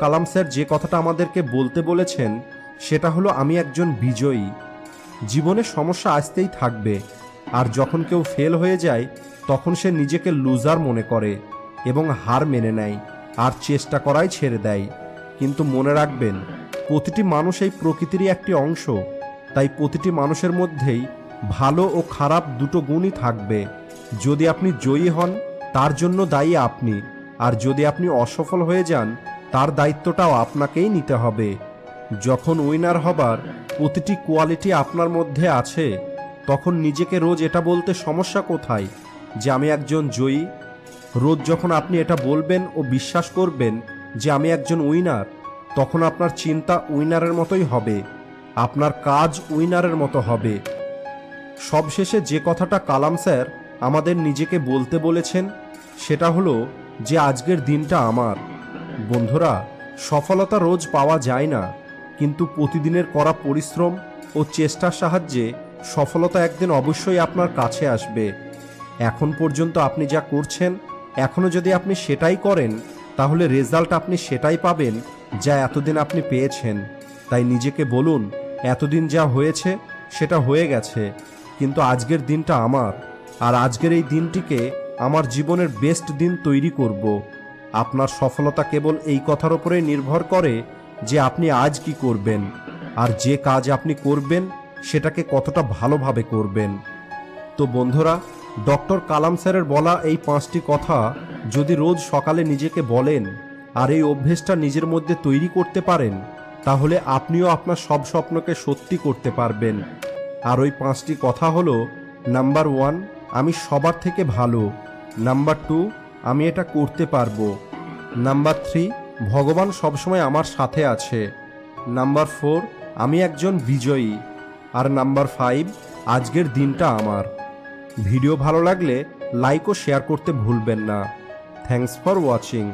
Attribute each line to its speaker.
Speaker 1: কালাম sir যে কথাটা আমাদেরকে বলতে বলেছেন, সেটা হলো আমি একজন বিজয়ী। জীবনে সমস্যা আসতেই থাকবে, আর যখন কেউ ফেল হয়ে যায়, তখন সে নিজেকে লুজার মনে করে এবং হার মেনে নেয় আর চেষ্টা করাই ছেড়ে দেয়। কিন্তু মনে রাখবেন, প্রতিটি মানুষ এই প্রকৃতিরই একটি অংশ, তাই প্রতিটি মানুষের মধ্যেই ভালো ও খারাপ দুটো গুণই থাকবে। যদি আপনি জয়ী হন, তার জন্য দায়ী আপনি, আর যদি আপনি অসফল হয়ে যান তার দায়িত্বটাও আপনাকেই নিতে হবে। যখন উইনার হবার প্রতিটি কোয়ালিটি আপনার মধ্যে আছে, তখন নিজেকে রোজ এটা বলতে সমস্যা কোথায়? যে আমি একজন জয়ী, রোজ যখন আপনি এটা বলবেন ও বিশ্বাস করবেন যে আমি একজন উইনার, তখন আপনার চিন্তা উইনারের মতোই হবে, আপনার কাজ উইনারের মতো হবে। সবশেষে যে কথাটা কালাম স্যার আমাদের নিজেকে বলতে বলেছেন, সেটা হলো যে আজকের দিনটা আমার। বন্ধুরা, সফলতা রোজ পাওয়া যায় না, কিন্তু প্রতিদিনের করা পরিশ্রম ও চেষ্টার সাহায্যে সফলতা একদিন অবশ্যই আপনার কাছে আসবে। এখন পর্যন্ত আপনি যা করছেন এখনও যদি আপনি সেটাই করেন, তাহলে রেজাল্ট আপনি সেটাই পাবেন যা এতদিন আপনি পেয়েছেন। তাই নিজেকে বলুন, এতদিন যা হয়েছে, সেটা হয়ে গেছে, কিন্তু আজকের দিনটা আমার, আর আজকের এই দিনটিকে আমার জীবনের বেস্ট দিন তৈরি করব। আপনার সফলতা কেবল এই কথার উপরেই নির্ভর করে যে আপনি আজ কি করবেন আর যে কাজ আপনি করবেন সেটাকে কতটা ভালোভাবে করবেন। তো বন্ধুরা, ডক্টর কালাম স্যারের বলা এই পাঁচটি কথা যদি রোজ সকালে নিজেকে বলেন আর এই অভ্যেসটা নিজের মধ্যে তৈরি করতে পারেন, তাহলে আপনিও আপনার সব স্বপ্নকে সত্যি করতে পারবেন। আর ওই পাঁচটি কথা হলো, নাম্বার ওয়ান, আমি সবার থেকে ভালো। নাম্বার টু আমি এটা করতে পারব। নাম্বার থ্রি, ভগবান সবসময় আমার সাথে আছে। নাম্বার ফোর, আমি একজন বিজয়ী। আর নাম্বার ফাইভ, আজকের দিনটা আমার। ভিডিও ভালো লাগলে লাইক ও শেয়ার করতে ভুলবেন না। Thanks for watching.